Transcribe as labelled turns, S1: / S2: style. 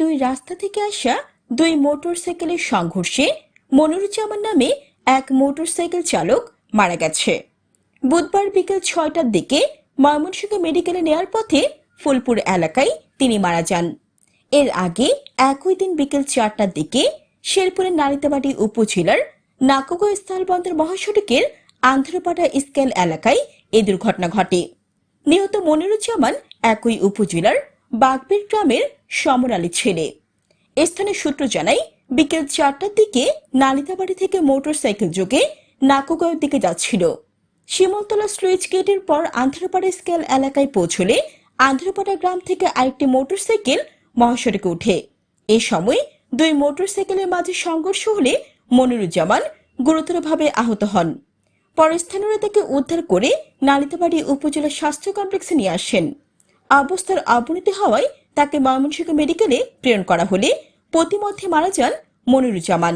S1: দুই রাস্তা থেকে আসা দুই মোটরসাইকেলের সংঘর্ষে মনিরুজ্জামান নামে এক মোটরসাইকেল চালক মারা গেছে। বুধবার বিকেল ছয়টার দিকে ময়মনসিংহ মেডিকেলে নেয়ার পথে ফুলপুর এলাকায় তিনি মারা যান। এর আগে একই দিন বিকেল চারটার দিকে শেরপুরের নারিতাবাড়ি উপজেলার নাকগো স্থলবন্দর মহাসড়কের আন্ধ্রপাড়া স্কেল এলাকায় এ দুর্ঘটনা ঘটে। নিহত মনিরুজ্জামান একই উপজেলার বাগবীর গ্রামের সমর আলীর ছেলে। স্থানীয় সূত্র জানায়, বিকেল চারটার দিকে নালিতাবাড়ি থেকে মোটরসাইকেল যোগে নাকোগাঁওয়ের দিকে যাচ্ছিল। শিমলতলা স্লুইচ গেটের পর আন্ধ্রপাড়া স্কেল এলাকায় পৌঁছলে আন্ধ্রপাড়া গ্রাম থেকে আরেকটি মোটরসাইকেল মহাসড়কে ওঠে। এ সময় দুই মোটরসাইকেলের মাঝে সংঘর্ষ হলে মনিরুজ্জামান গুরুতরভাবে আহত হন। পরে স্থানীয়রা তাকে উদ্ধার করে নালিতাবাড়ি উপজেলা স্বাস্থ্য কমপ্লেক্সে নিয়ে আসেন। অবস্থার অবনতি হওয়ায় তাকে ময়মনসিংহ মেডিকেলে প্রেরণ করা হলে পথিমধ্যে মারা যান মনিরুজ্জামান।